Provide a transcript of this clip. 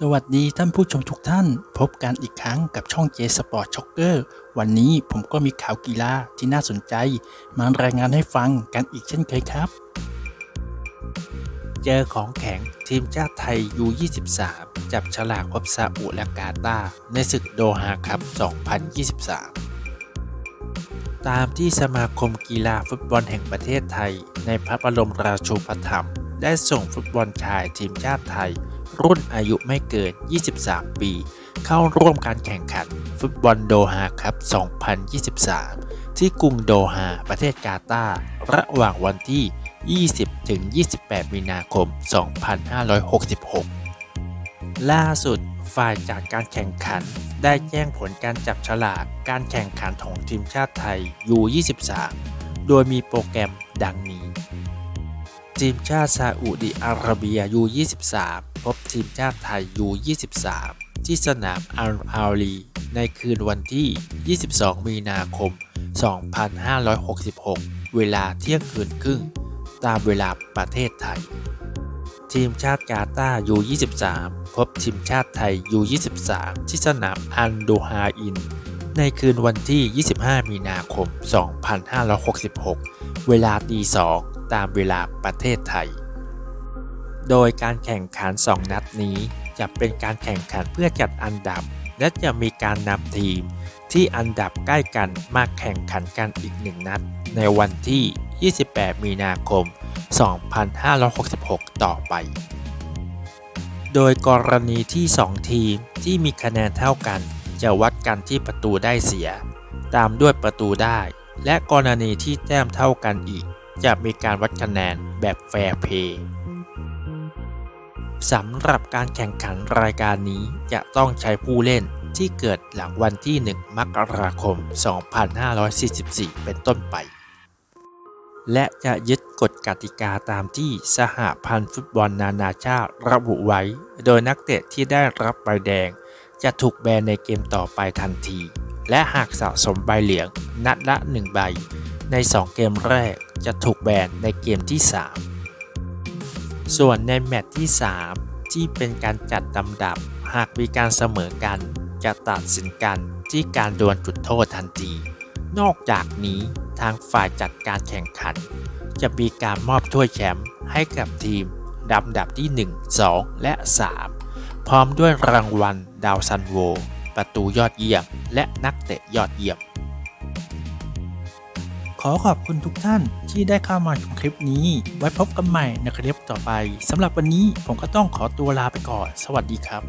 สวัสดีท่านผู้ชมทุกท่าน พบกันอีกครั้งกับช่อง J Sport Shocker วันนี้ผมก็มีข่าวกีฬาที่น่าสนใจ มารายงานให้ฟังกันอีกเช่นเคยครับ เจอของแข็งทีมชาติไทย U23 จับฉลากพบซาอุและกาตาในศึกโดฮาคัพ 2023 ตามที่สมาคมกีฬาฟุตบอลแห่งประเทศไทย ในพระบรมราชูปถัมภ์ได้ส่งฟุตบอลชายทีมชาติไทย รุ่นอายุไม่เกิน 23 ปี เข้าร่วมการแข่งขันฟุตบอลโดฮาคัพ2023 ที่กรุงโดฮาประเทศกาตาร์ระหว่างวันที่ 20ถึง28 มีนาคม 2566 ล่าสุดฝ่ายจัดการแข่งขันได้แจ้งผลการจับฉลากการแข่งขันของทีมชาติไทย U23 โดยมีโปรแกรมดังนี้ ทีมชาติซาอุดิอาระเบีย U23 พบทีมชาติไทย U23 ที่สนามอัลอาลีในคืนวันที่ 22 มีนาคม 2566 เวลาเที่ยงคืนครึ่ง ตามเวลาประเทศไทย ทีมชาติกาตาร์ U23 พบทีมชาติไทย U23 ที่สนามอันดูฮาอิน ในคืนวันที่ 25 มีนาคม 2566 เวลาตีสองตามเวลาประเทศไทย โดยการแข่งขัน 2 นัดนี้จะเป็นการแข่งขันเพื่อจัดอันดับ และจะมีการนำทีมที่อันดับใกล้กันมาแข่งขันกันอีกหนึ่งนัด ในวันที่ 28 มีนาคม 2566 ต่อไป โดยกรณีที่ 2 ทีมที่มีคะแนนเท่ากัน จะวัดกันที่ประตูได้เสีย ตามด้วยประตูได้ และกรณีที่แต้มเท่ากันอีก จะมีการวัดคะแนนแบบแฟร์เพย์ สำหรับการแข่งขันรายการนี้จะต้องใช้ผู้เล่นที่เกิดหลังวันที่ 1 มกราคม 2544 เป็นต้นไป และจะยึดกฎกติกาตามที่สหพันธ์ฟุตบอลนานาชาติระบุไว้ โดยนักเตะที่ได้รับใบแดง จะถูกแบนในเกมต่อไปทันที และหากสะสมใบเหลืองนัดละ 1 ใบ ใน 2 เกมแรกจะถูกแบนในเกมที่ 3 ส่วนในแมตช์ที่ 3 ที่เป็นการจัดลำดับ หากมีการเสมอกัน จะตัดสินกันที่การดวลจุดโทษทันที นอกจากนี้ทางฝ่ายจัดการแข่งขัน จะมีการมอบถ้วยแชมป์ให้กับทีมลำดับที่ 1 2 และ 3 พร้อมด้วยรางวัลดาวซันโว ประตูยอดเยี่ยม และนักเตะยอดเยี่ยม ขอขอบคุณทุกท่านที่ได้เข้ามาชมคลิปนี้ ไว้พบกันใหม่ในคลิปต่อไปสำหรับวันนี้ผมก็ต้องขอตัวลาไปก่อน สวัสดีครับ